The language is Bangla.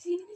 Sí.